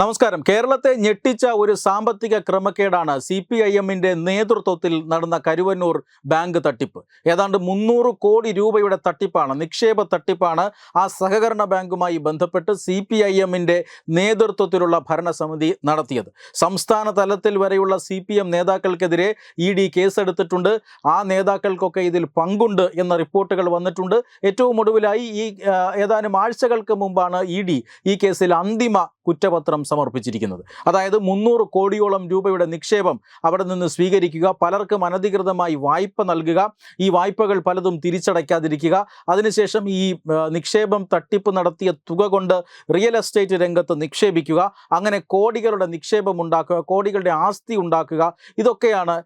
നമസ്കാരം. കേരളത്തെ ഞെട്ടിച്ച ഒരു സാമ്പത്തിക ക്രമക്കേടാണ് സി പി ഐ എമ്മിന്റെ നേതൃത്വത്തിൽ നടന്ന കരുവന്നൂർ ബാങ്ക് തട്ടിപ്പ്. ഏതാണ്ട് മുന്നൂറ് കോടി രൂപയുടെ തട്ടിപ്പാണ് നിക്ഷേപ തട്ടിപ്പാണ് ആ സഹകരണ ബാങ്കുമായി ബന്ധപ്പെട്ട് സി പി ഐ എമ്മിന്റെ നേതൃത്വത്തിലുള്ള ഭരണസമിതി നടത്തിയത്. സംസ്ഥാന തലത്തിൽ വരെയുള്ള സി പി എം നേതാക്കൾക്കെതിരെ ഇ ഡി കേസെടുത്തിട്ടുണ്ട്. ആ നേതാക്കൾക്കൊക്കെ ഇതിൽ പങ്കുണ്ട് എന്ന റിപ്പോർട്ടുകൾ വന്നിട്ടുണ്ട്. ഏറ്റവും ഒടുവിലായി ഈ ഏതാനും ആഴ്ചകൾക്ക് മുമ്പാണ് ഇ ഡി ഈ കേസിൽ അന്തിമ കുറ്റപത്രം സമർപ്പിച്ചിരിക്കുന്നത്. അതായത് മുന്നൂറ് കോടിയോളം രൂപയുടെ നിക്ഷേപം അവിടെ നിന്ന് സ്വീകരിക്കുക പലർക്കും അനധികൃതമായി വായ്പ നൽകുക ഈ വായ്പകൾ പലതും തിരിച്ചടയ്ക്കാതിരിക്കുക. അതിനുശേഷം ഈ നിക്ഷേപം തട്ടിപ്പ് നടത്തിയ തുക കൊണ്ട് റിയൽ എസ്റ്റേറ്റ് രംഗത്ത് നിക്ഷേപിക്കുക. അങ്ങനെ കോടികളുടെ നിക്ഷേപം ഉണ്ടാക്കുക കോടികളുടെ ആസ്തി ഉണ്ടാക്കുക. ഇതൊക്കെയാണ്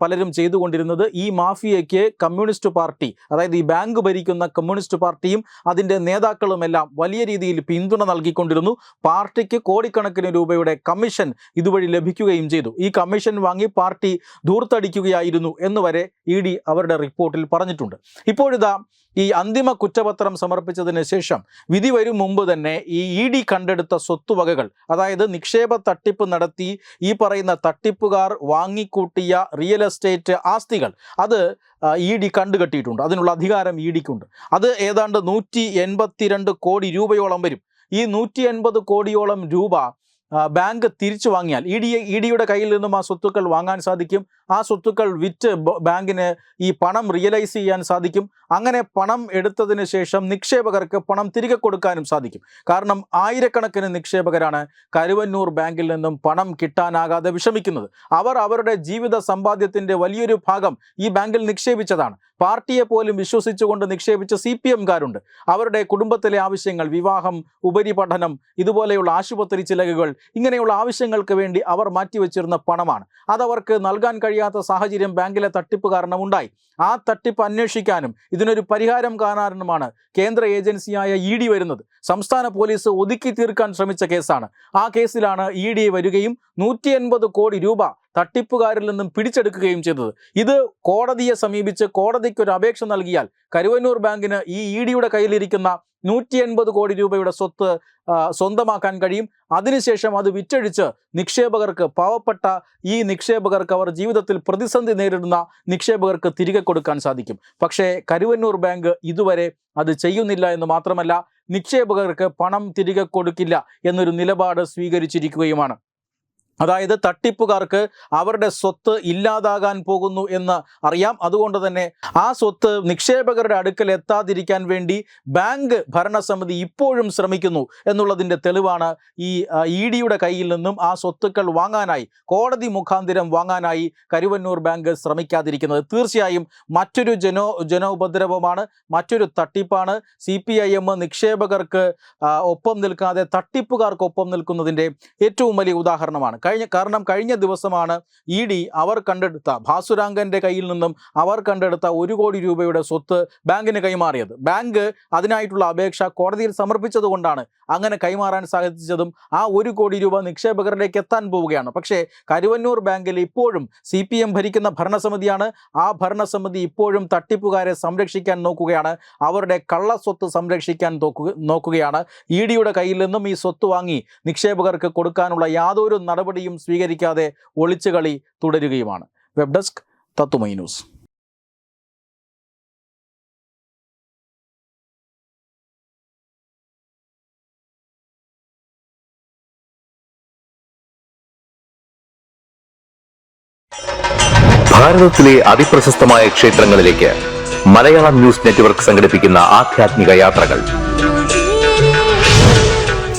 പലരും ചെയ്തുകൊണ്ടിരുന്നത് ഈ മാഫിയയ്ക്ക് കമ്മ്യൂണിസ്റ്റ് പാർട്ടി അതായത് ഈ ബാങ്ക് ഭരിക്കുന്ന കമ്മ്യൂണിസ്റ്റ് പാർട്ടിയും അതിന്റെ നേതാക്കളുമെല്ലാം വലിയ രീതിയിൽ പിന്തുണ നൽകിക്കൊണ്ടിരുന്നു. പാർട്ടിക്ക് കോടിക്കണക്കിന് രൂപയുടെ കമ്മീഷൻ ഇതുവഴി ലഭിക്കുകയും ചെയ്തു. ഈ കമ്മീഷൻ വാങ്ങി പാർട്ടി ധൂർത്തടിക്കുകയായിരുന്നു എന്നുവരെ ഇ ഡി അവരുടെ റിപ്പോർട്ടിൽ പറഞ്ഞിട്ടുണ്ട്. ഇപ്പോഴിതാ ഈ അന്തിമ കുറ്റപത്രം സമർപ്പിച്ചതിന് ശേഷം വിധി വരും മുമ്പ് തന്നെ ഈ ഇ ഡി കണ്ടെടുത്ത സ്വത്തുവകകൾ അതായത് നിക്ഷേപ തട്ടിപ്പ് നടത്തി ഈ പറയുന്ന തട്ടിപ്പുകാർ വാങ്ങിക്കൂട്ടിയ റിയൽ എസ്റ്റേറ്റ് ആസ്തികൾ അത് ഇ ഡി കണ്ടുകെട്ടിയിട്ടുണ്ട് അതിനുള്ള അധികാരം ഇ ഡിക്കുണ്ട് അത് ഏതാണ്ട് നൂറ്റി കോടി രൂപയോളം വരും. ഈ നൂറ്റി കോടിയോളം രൂപ ബാങ്ക് തിരിച്ചു വാങ്ങിയാൽ ഇ ഡി ഇ ഡിയുടെ കയ്യിൽ നിന്നും ആ സ്വത്തുക്കൾ വാങ്ങാൻ സാധിക്കും. ആ സ്വത്തുക്കൾ വിറ്റ് ബാങ്കിന് ഈ പണം റിയലൈസ് ചെയ്യാൻ സാധിക്കും. അങ്ങനെ പണം എടുത്തതിന് ശേഷം നിക്ഷേപകർക്ക് പണം തിരികെ കൊടുക്കാനും സാധിക്കും. കാരണം ആയിരക്കണക്കിന് നിക്ഷേപകരാണ് കരുവന്നൂർ ബാങ്കിൽ നിന്നും പണം കിട്ടാനാകാതെ വിഷമിക്കുന്നത്. അവർ അവരുടെ ജീവിത സമ്പാദ്യത്തിന്റെ വലിയൊരു ഭാഗം ഈ ബാങ്കിൽ നിക്ഷേപിച്ചതാണ്. പാർട്ടിയെ പോലും വിശ്വസിച്ചുകൊണ്ട് നിക്ഷേപിച്ച സി പി എംകാരുണ്ട്. അവരുടെ കുടുംബത്തിലെ ആവശ്യങ്ങൾ വിവാഹം ഉപരിപഠനം ഇതുപോലെയുള്ള ആശുപത്രി ചിലവുകൾ ഇങ്ങനെയുള്ള ആവശ്യങ്ങൾക്ക് വേണ്ടി അവർ മാറ്റിവെച്ചിരുന്ന പണമാണ്. അതവർക്ക് നൽകാൻ കഴിയാത്ത സാഹചര്യം ബാങ്കിലെ തട്ടിപ്പ് കാരണം ഉണ്ടായി ആ തട്ടിപ്പ് അന്വേഷിക്കാനും ഇതിനൊരു പരിഹാരം കാണാനുമാണ് കേന്ദ്ര ഏജൻസിയായ ഇ ഡി വരുന്നത്. സംസ്ഥാന പോലീസ് ഒതുക്കി തീർക്കാൻ ശ്രമിച്ച കേസാണ്. ആ കേസിലാണ് ഇ ഡി വരികയും നൂറ്റി കോടി രൂപ തട്ടിപ്പുകാരിൽ നിന്നും പിടിച്ചെടുക്കുകയും ചെയ്തത്. ഇത് കോടതിയെ സമീപിച്ച് കോടതിക്ക് ഒരു അപേക്ഷ നൽകിയാൽ കരുവന്നൂർ ബാങ്കിന് ഈ ഇ ഡിയുടെ കയ്യിലിരിക്കുന്ന നൂറ്റി എൺപത് കോടി രൂപയുടെ സ്വത്ത് സ്വന്തമാക്കാൻ കഴിയും. അതിനുശേഷം അത് വിറ്റഴിച്ച് നിക്ഷേപകർക്ക് പാവപ്പെട്ട ഈ നിക്ഷേപകർക്ക് അവർ ജീവിതത്തിൽ പ്രതിസന്ധി നേരിടുന്ന നിക്ഷേപകർക്ക് തിരികെ കൊടുക്കാൻ സാധിക്കും. പക്ഷേ കരുവന്നൂർ ബാങ്ക് ഇതുവരെ അത് ചെയ്യുന്നില്ല എന്ന് മാത്രമല്ല നിക്ഷേപകർക്ക് പണം തിരികെ കൊടുക്കില്ല എന്നൊരു നിലപാട് സ്വീകരിച്ചിരിക്കുകയുമാണ്. അതായത് തട്ടിപ്പുകാർക്ക് അവരുടെ സ്വത്ത് ഇല്ലാതാകാൻ പോകുന്നു എന്ന് അറിയാം. അതുകൊണ്ട് തന്നെ ആ സ്വത്ത് നിക്ഷേപകരുടെ അടുക്കൽ എത്താതിരിക്കാൻ വേണ്ടി ബാങ്ക് ഭരണസമിതി ഇപ്പോഴും ശ്രമിക്കുന്നു എന്നുള്ളതിന്റെ തെളിവാണ് ഈ ഇ ഡിയുടെ കയ്യിൽ നിന്നും ആ സ്വത്തുക്കൾ വാങ്ങാനായി കോടതി മുഖാന്തിരം വാങ്ങാനായി കരുവന്നൂർ ബാങ്ക് ശ്രമിക്കാതിരിക്കുന്നത്. തീർച്ചയായും മറ്റൊരു ജനോ ജനോപദ്രവമാണ് മറ്റൊരു തട്ടിപ്പാണ്. സി പി ഐ എം നിക്ഷേപകർക്ക് ഒപ്പം നിൽക്കാതെ തട്ടിപ്പുകാർക്ക് ഒപ്പം നിൽക്കുന്നതിന്റെ ഏറ്റവും വലിയ ഉദാഹരണമാണ്. കഴിഞ്ഞ കാരണം കഴിഞ്ഞ ദിവസമാണ് ഇ ഡി അവർ കണ്ടെടുത്ത ഭാസുരാങ്കന്റെ കയ്യിൽ നിന്നും അവർ കണ്ടെടുത്ത ഒരു കോടി രൂപയുടെ സ്വത്ത് ബാങ്കിന് കൈമാറിയത്. ബാങ്ക് അതിനായിട്ടുള്ള അപേക്ഷ കോടതിയിൽ സമർപ്പിച്ചതുകൊണ്ടാണ് അങ്ങനെ കൈമാറാൻ സാധിച്ചതും ആ ഒരു കോടി രൂപ നിക്ഷേപകരിലേക്ക് എത്താൻ പോവുകയാണ്. പക്ഷേ കരുവന്നൂർ ബാങ്കിൽ ഇപ്പോഴും സി പി എം ഭരിക്കുന്ന ഭരണസമിതിയാണ്. ആ ഭരണസമിതി ഇപ്പോഴും തട്ടിപ്പുകാരെ സംരക്ഷിക്കാൻ നോക്കുകയാണ്. അവരുടെ കള്ളസ്വത്ത് സംരക്ഷിക്കാൻ നോക്കുക നോക്കുകയാണ്. ഇ ഡിയുടെ കയ്യിൽ നിന്നും ഈ സ്വത്ത് വാങ്ങി നിക്ഷേപകർക്ക് കൊടുക്കാനുള്ള യാതൊരു നടപടിയും സ്വീകരിക്കാതെ ഒളിച്ചുകളി തുടരുകയുമാണ്. വെബ് ഡെസ്ക് തത്തുമൈ ന്യൂസ്. ഭാരതത്തിലെ അതിപ്രശസ്തമായ ക്ഷേത്രങ്ങളിലേക്ക് മലയാളം ന്യൂസ് നെറ്റ്വർക്ക് സംഘടിപ്പിക്കുന്ന യാത്രകൾ.